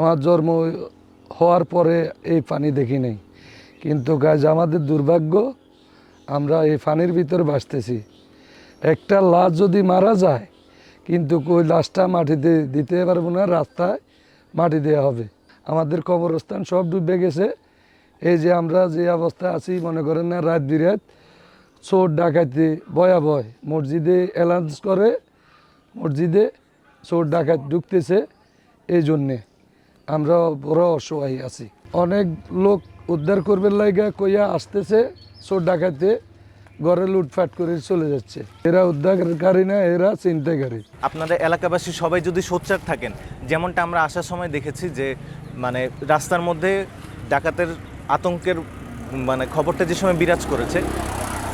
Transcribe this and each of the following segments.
আমার জন্ম হওয়ার পরে এই পানি দেখি নাই। কিন্তু গাছ আমাদের দুর্ভাগ্য, আমরা এই পানির ভিতরে ভাসতেছি। একটা লাশ যদি মারা যায়, কিন্তু ওই লাশটা মাটিতে দিতে পারব না, রাস্তায় মাটি দেওয়া হবে। আমাদের কবরস্থান সব ডুবে গেছে। এই যে আমরা যে অবস্থায় আছি, মনে করেন না, রাত বিরাত, চোর ডাকাতি ভয়াবহ। মসজিদে অ্যালাউন্স করে, মসজিদে চোর ডাকাত ঢুকতেছে, এই জন্যে। আমরা বড় অসহায় আছি। অনেক লোক উদ্ধার করবার লাইগা কইয়া আসতেছে চোর ডাকাতে ঘরে লুটফাট করে চলে যাচ্ছে। এরা উদ্ধারকারী না, এরা চিন্তাকারী আপনাদের এলাকাবাসী সবাই যদি সোচ্চার থাকেন, যেমনটা আমরা আসার সময় দেখেছি যে মানে রাস্তার মধ্যে ডাকাতের আতঙ্কের মানে খবরটা যে সময় বিরাজ করেছে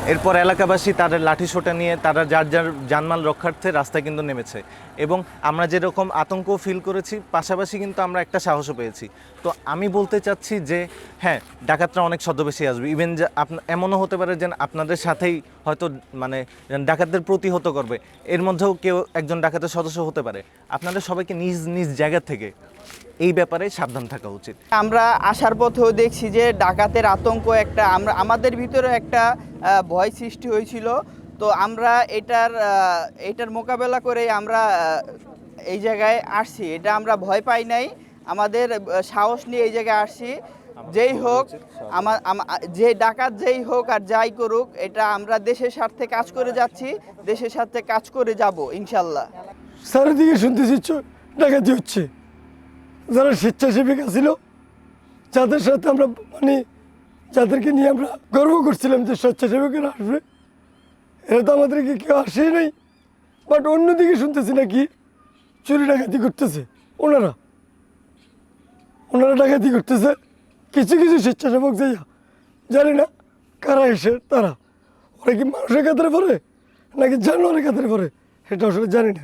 এরপর এলাকাবাসী তাদের লাঠি সোটা নিয়ে, তারা যার যার জানমাল রক্ষার্থে রাস্তায় কিন্তু নেমেছে। এবং আমরা যেরকম আতঙ্ক ফিল করেছি, পাশাপাশি কিন্তু আমরা একটা সাহসও পেয়েছি। তো আমি বলতে চাচ্ছি যে হ্যাঁ ডাকাতরা অনেক ছদ্মবেশী আসবে। ইভেন যে এমনও হতে পারে যে আপনাদের সাথেই হয়তো মানে ডাকাতদের প্রতিহত করবে। এর মধ্যেও কেউ একজন ডাকাতের সদস্য হতে পারে। আপনাদের সবাইকে নিজ নিজ জায়গা থেকে এই ব্যাপারে সাবধান থাকা উচিত। আমরা আসার পথেও দেখছি যে, ডাকাতের আতঙ্ক একটা, আমরা, আমাদের ভিতরে একটা ভয় সৃষ্টি হয়েছিল। তো আমরা এটার এটার মোকাবেলা করে আমরা এই জায়গায় আসছি। এটা আমরা ভয় পাই নাই। আমাদের সাহস নিয়ে এই জায়গায় আসছি। যেই হোক আমার আমা- যে ডাকাত যেই হোক আর যাই করুক এটা আমরা দেশের স্বার্থে কাজ করে যাচ্ছি। দেশের স্বার্থে কাজ করে যাব ইনশাল্লাহ। চারিদিকে শুনতেছি চো- ডাকাতি হচ্ছে। যারা স্বেচ্ছাসেবিকা ছিল যাদের সাথে আমরা মানে যাদেরকে নিয়ে আমরা গর্ব করছিলাম যে স্বেচ্ছাসেবকেরা আসবে। এরা তো আমাদেরকে কেউ আসেই নাই। বাট অন্যদিকে শুনতেছি নাকি চুরি ডাকাতি করতেছে। ওনারা। ওনারা ডাকাতি করতেছে। কিছু কিছু স্বেচ্ছাসেবক যাইয়া জানি না কারা এসে তারা। ওরা কি মানুষের কাতারে পড়ে নাকি জানোয়ারের কাতারে পড়ে, সেটা আসলে জানি না।